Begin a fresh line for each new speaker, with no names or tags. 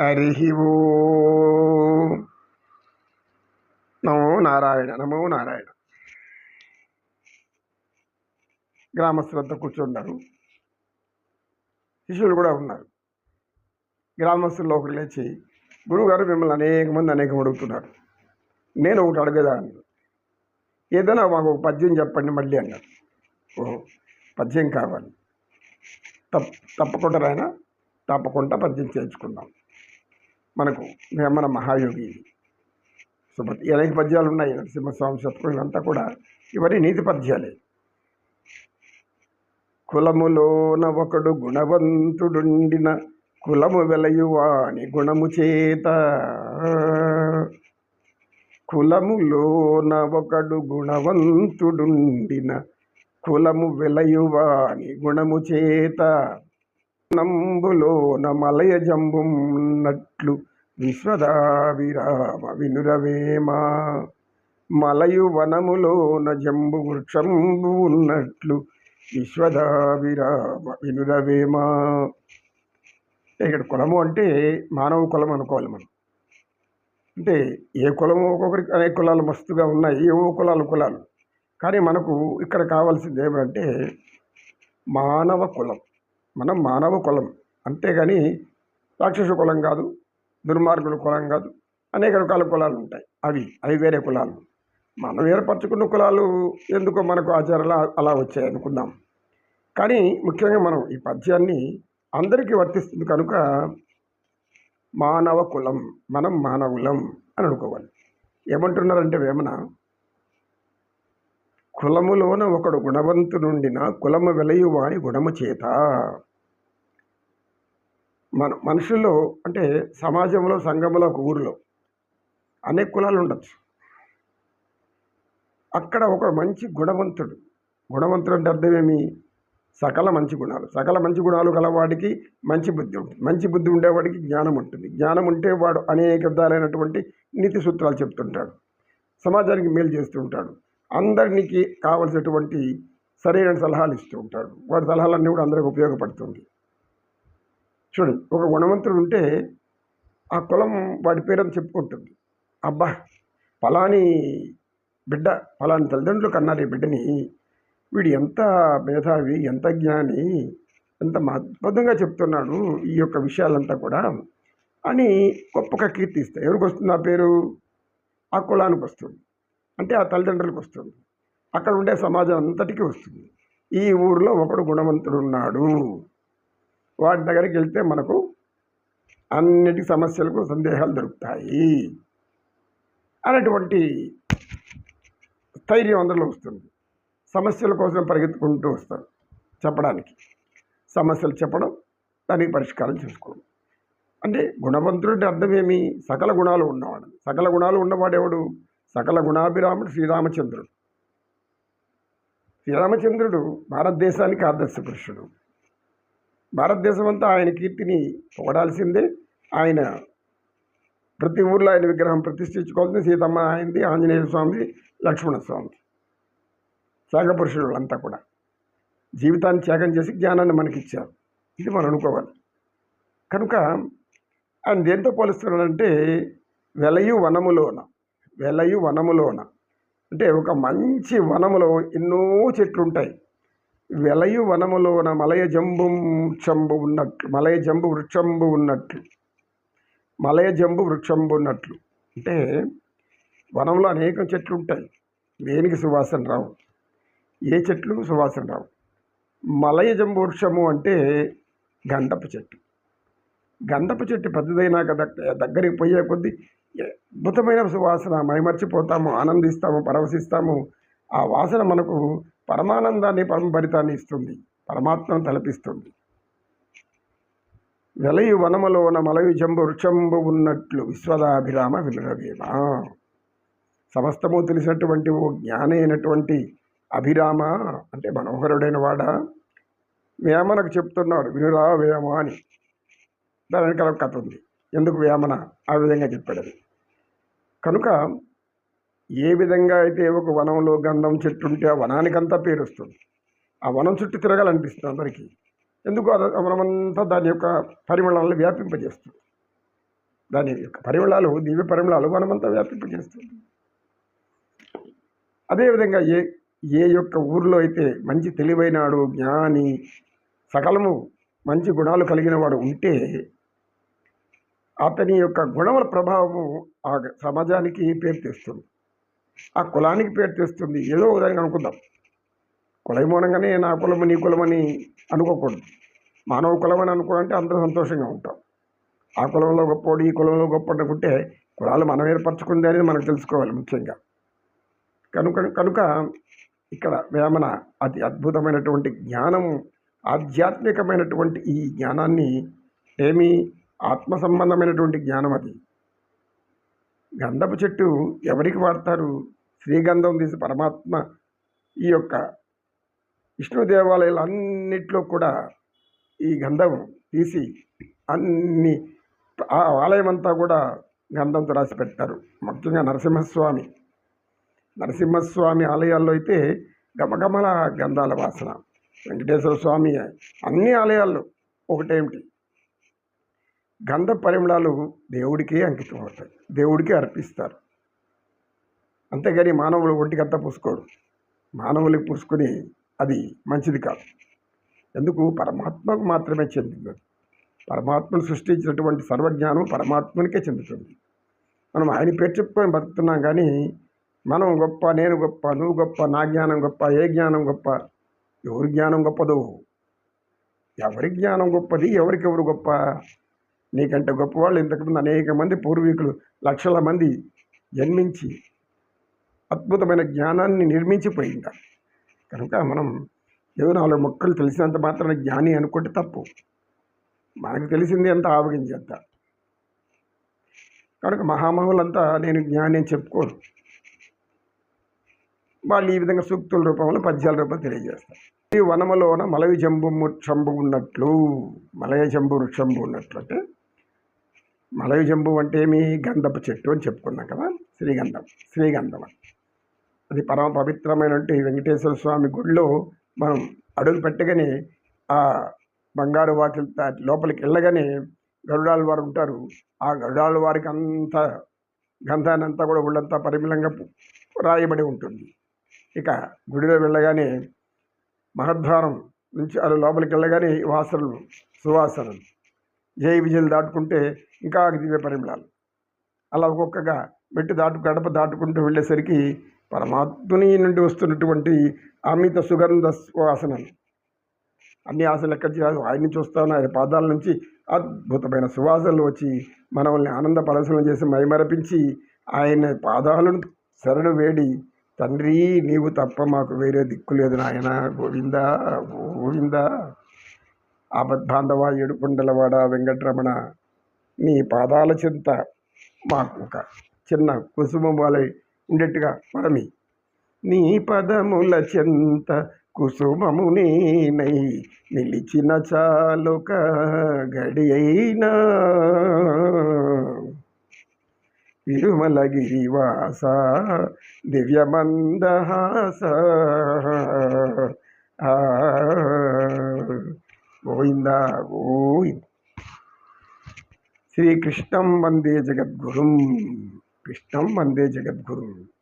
హరి ఓ. నమో నారాయణ నమో నారాయణ. గ్రామస్తులంతా కూర్చున్నారు శిష్యులు కూడా ఉన్నారు. గ్రామస్తుల్లో ఒకరు లేచి గురువుగారు మిమ్మల్ని అనేక మంది అనేకం అడుగుతున్నారు. నేను ఒకటి అడిగేదా ఏదైనా మాకు ఒక పద్యం చెప్పండి మళ్ళీ అన్నారు. ఓ పద్యం కావాలి. తప్ప తప్పకుండా రాయన? తప్పకుండా పద్యం చేర్చుకుందాం మనకు మన మహాయోగి. సుమతి అనేక పద్యాలు ఉన్నాయి. నరసింహస్వామి శతకం ఇవంతా కూడా ఇవన్నీ నీతి పద్యాలే. కులములోన ఒకడు గుణవంతుడుండిన కులము వెలయువాని గుణము చేత. కులములోన ఒకడు గుణవంతుడుండిన కులము వెలయువాని గుణము చేత. నంబులోన మలయ జంబున్నట్లు విశ్వదావిరామ వినురవేమా. మలయు వనములోన జంబు వృక్షంబు ఉన్నట్లు విశ్వదావిరామ వినురవేమా. ఇక్కడ కులము అంటే మానవ కులం అనుకోవాలి మనం. అంటే ఏ కులము ఒక్కొక్కరికి అనేక కులాలు మస్తుగా ఉన్నాయి ఏవో కులాలు కులాలు. కానీ మనకు ఇక్కడ కావాల్సింది ఏమంటే మానవ కులం. మనం మానవ కులం. అంతేగాని రాక్షస కులం కాదు దుర్మార్గుల కులం కాదు అనేక రకాల కులాలు ఉంటాయి. అవి అవి వేరే కులాలు. మనం ఏర్పరచుకున్న కులాలు ఎందుకో మనకు ఆచారాలు అలా వచ్చాయి అనుకుందాం. కానీ ముఖ్యంగా మనం ఈ పద్యాన్ని అందరికీ వర్తిస్తుంది కనుక మానవ కులం మనం మానవులం అని అనుకోవాలి. ఏమంటున్నారంటే వేమన కులములోన ఒకడు గుణవంతునుండిన కులము వెలయువాని గుణము చేత. మన మనుషుల్లో అంటే సమాజంలో సంఘంలో ఒక ఊరిలో అనేక కులాలు ఉండొచ్చు. అక్కడ ఒక మంచి గుణవంతుడు. గుణవంతుడు అంటే అర్థమేమి సకల మంచి గుణాలు. సకల మంచి గుణాలు గలవాడికి మంచి బుద్ధి ఉంటుంది. మంచి బుద్ధి ఉండేవాడికి జ్ఞానం ఉంటుంది. జ్ఞానం ఉంటే వాడు అనేక విధాలైనటువంటి నీతి సూత్రాలు చెప్తుంటాడు. సమాజానికి మేలు చేస్తూ ఉంటాడు. అందరికి కావలసినటువంటి సరైన సలహాలు ఇస్తూ ఉంటాడు. వాడి సలహాలన్నీ కూడా అందరికి ఉపయోగపడుతుంది. చూడండి ఒక గుణవంతుడు ఉంటే ఆ కులం వాడి పేరని చెప్పుకుంటుంది. అబ్బా ఫలాని బిడ్డ ఫలాని తల్లిదండ్రులు కన్నారు ఈ బిడ్డని. వీడు ఎంత మేధావి ఎంత జ్ఞాని ఎంత అద్భుతంగా చెప్తున్నాడు ఈ యొక్క విషయాలంతా కూడా అని గొప్పగా కీర్తిస్తాయి. ఎవరికి వస్తుంది ఆ పేరు? ఆ కులానికి వస్తుంది. అంటే ఆ తల్లిదండ్రులకు వస్తుంది. అక్కడ ఉండే సమాజం అంతటికీ వస్తుంది. ఈ ఊరిలో ఒకడు గుణవంతుడు ఉన్నాడు. వాటి దగ్గరికి వెళ్తే మనకు అన్నిటి సమస్యలకు సందేహాలు దొరుకుతాయి అనేటువంటి స్థైర్యం అందరిలో వస్తుంది. సమస్యల కోసం పరిగెత్తుకుంటూ వస్తారు చెప్పడానికి. సమస్యలు చెప్పడం దానికి పరిష్కారం చేసుకోవడం. అంటే గుణవంతుడి అర్థం ఏమి? సకల గుణాలు ఉన్నవాడు. సకల గుణాలు ఉన్నవాడెవడు సకల గుణాభిరాముడు శ్రీరామచంద్రుడు. శ్రీరామచంద్రుడు భారతదేశానికి ఆదర్శ పురుషుడు. భారతదేశం అంతా ఆయన కీర్తిని పొగడాల్సిందే. ఆయన ప్రతి ఊర్లో ఆయన విగ్రహం ప్రతిష్ఠించుకోవాల్సింది. సీతమ్మ ఆయనది ఆంజనేయ స్వామి లక్ష్మణ స్వామి త్యాగపురుషులు అంతా కూడా జీవితాన్ని త్యాగం చేసి జ్ఞానాన్ని మనకి ఇచ్చారు ఇది మనం అనుకోవాలి. కనుక ఆయన దేంతో పోలుస్తున్నాడంటే వెలయు వనములోన వెలయు వనములోన. అంటే ఒక మంచి వనములో ఎన్నో చెట్లు ఉంటాయి వెలయు వనములోన మలయ జంబు వృక్షంబు ఉన్నట్లు మలయ జంబు వృక్షంబు ఉన్నట్లు మలయ జంబు వృక్షంబు ఉన్నట్లు అంటే వనంలో అనేక చెట్లు ఉంటాయి. దేనికి సువాసన రావు? ఏ చెట్లు సువాసన రావు? మలయ జంబు వృక్షము అంటే గంధపు చెట్టు. గంధపు చెట్టు పెద్దదైనా కదా దగ్గరికి పోయే కొద్దీ అద్భుతమైన సువాసన. మైమర్చిపోతాము ఆనందిస్తాము పరవశిస్తాము. ఆ వాసన మనకు పరమానందాన్ని పరమభరితాన్ని ఇస్తుంది. పరమాత్మను తలపిస్తుంది. వెలయు వనములోన మలయు జంబు వృక్షంబు ఉన్నట్లు విశ్వదాభిరామ విలరవేమ సమస్తము తెలిసినటువంటి ఓ జ్ఞానైనటువంటి అభిరామ అంటే మనోహరుడైన వాడ వేమనకు చెప్తున్నాడు వినురా వేమ అని. దాని వెనకాల కథ ఉంది. ఎందుకు వేమన ఆ విధంగా చెప్పాడు కనుక ఏ విధంగా అయితే ఒక వనంలో గంధం చెట్టు ఉంటే ఆ వనానికంతా పేరు వస్తుంది. ఆ వనం చుట్టూ తిరగాలనిపిస్తుంది అందరికీ. ఎందుకు వనమంతా దాని యొక్క పరిమళాలను వ్యాపింపజేస్తుంది. దాని యొక్క పరిమళాలు దివ్య పరిమళాలు మనమంతా వ్యాపింపజేస్తుంది. అదేవిధంగా ఏ ఏ యొక్క ఊరిలో అయితే మంచి తెలివైనాడు జ్ఞాని సకలము మంచి గుణాలు కలిగిన వాడు ఉంటే అతని యొక్క గుణముల ప్రభావము ఆ సమాజానికి పేరు తెస్తుంది. ఆ కులానికి పేరు తెస్తుంది. ఏదో ఒకదానికి అనుకుందాం. కులమూలంగానే నా కులము నీ కులమని అనుకోకూడదు. మానవ కులం అని అనుకోవాలంటే అందరూ సంతోషంగా ఉంటాం. ఆ కులంలో గొప్పవాడు ఈ కులంలో గొప్ప అనుకుంటే కులాలు మనం ఏర్పరచుకుంది అనేది మనకు తెలుసుకోవాలి ముఖ్యంగా. కనుక కనుక ఇక్కడ వేమన అతి అద్భుతమైనటువంటి జ్ఞానం ఆధ్యాత్మికమైనటువంటి ఈ జ్ఞానాన్ని ఏమి ఆత్మ సంబంధమైనటువంటి జ్ఞానం అది. గంధపు చెట్టు ఎవరికి వాడతారు? శ్రీగంధం తీసి పరమాత్మ ఈ యొక్క విష్ణు దేవాలయాలు అన్నిట్లో కూడా ఈ గంధం తీసి అన్ని ఆ ఆలయం అంతా కూడా గంధంతో రాసి పెట్టారు ముఖ్యంగా నరసింహస్వామి. నరసింహస్వామి ఆలయాల్లో అయితే గమగమల గంధాల వాసన. వెంకటేశ్వర స్వామి అన్ని ఆలయాల్లో ఒకటేమిటి? గంధ పరిమళాలు దేవుడికే అంకితం అవుతాయి. దేవుడికే అర్పిస్తారు. అంతేగాని మానవులు ఒంటికంతా పూసుకోడు. మానవులకు పూసుకొని అది మంచిది కాదు. ఎందుకు? పరమాత్మకు మాత్రమే చెందింది. పరమాత్మను సృష్టించినటువంటి సర్వజ్ఞానం పరమాత్మనికే చెందుతుంది. మనం ఆయన పేరు చెప్పుకొని బతుకుతున్నాం కానీ మనం గొప్ప నేను గొప్ప నువ్వు గొప్ప నా జ్ఞానం గొప్ప ఏ జ్ఞానం గొప్ప? ఎవరి జ్ఞానం గొప్పదో? ఎవరి జ్ఞానం గొప్పది? ఎవరికెవరు గొప్ప? నీకంటే గొప్పవాళ్ళు ఇంతకుముందు అనేక మంది పూర్వీకులు లక్షల మంది జన్మించి అద్భుతమైన జ్ఞానాన్ని నిర్మించిపోయింటారు కనుక మనం ఏదో నాలుగు మొక్కలు తెలిసినంత మాత్రాన జ్ఞాని అనుకుంటే తప్పు. మనకు తెలిసింది అంత ఆవగించేంత కనుక మహామహులంతా నేను జ్ఞాని అని చెప్పుకోరు. వాళ్ళు ఈ విధంగా సూక్తుల రూపంలో పద్యాల రూపంలో తెలియజేస్తారు. ఈ వనములోన మలవి జంబు వృక్షంబు ఉన్నట్లు మలయ జంబు వృక్షంబు ఉన్నట్లు అంటే మలయ జంబు అంటే ఏమి? గంధపు చెట్టు అని చెప్పుకున్నాం కదా శ్రీగంధం శ్రీగంధం అని. అది పరమ పవిత్రమైనటువంటి వెంకటేశ్వర స్వామి గుడిలో మనం అడుగు పెట్టగానే ఆ బంగారు వాకిలి దాటి లోపలికి వెళ్ళగానే గరుడాల వారు ఉంటారు. ఆ గరుడాల వారికి అంత గంధాన్ని అంతా కూడా ఒళ్ళంతా పరిమళంగా రాయబడి ఉంటుంది. ఇక గుడిలో వెళ్ళగానే మహద్వారం నుంచి అలా లోపలికి వెళ్ళగానే వాసనలు సువాసనలు. జయ విజయలు దాటుకుంటే ఇంకా దివ్య పరిమళాలు. అలా ఒక్కొక్కగా మెట్టు దాటు గడప దాటుకుంటూ వెళ్ళేసరికి పరమాత్ముని నుండి వస్తున్నటువంటి అమిత సుగంధ వాసనలు. అన్ని ఆశలు ఎక్కడ చేయాలి ఆయన్ని చూస్తాను ఆయన పాదాల నుంచి అద్భుతమైన సువాసనలు వచ్చి మనల్ని ఆనంద పరసనం చేసి మైమరపించి ఆయన పాదాలను శరణు వేడి తండ్రి నీవు తప్ప మాకు వేరే దిక్కు లేదు నాయన గోవిందా గోవిందా. ఆపద్బాంధవ ఏడుకొండలవాడ వెంకటరమణ నీ పాదాల చింత మాకు ఒక చిన్న కుసుమం వాళ్ళ ఉండేట్టుగా మనమి నీ పదముల చెంత కుసుమము నేనై నిలిచిన చాలుక గడి అయినా. తిరుమలగిరివాస దివ్యమందహాస. గోవింద గోవింద. శ్రీకృష్ణం వందే జగద్గురుం కృష్ణం వందే జగద్గురు.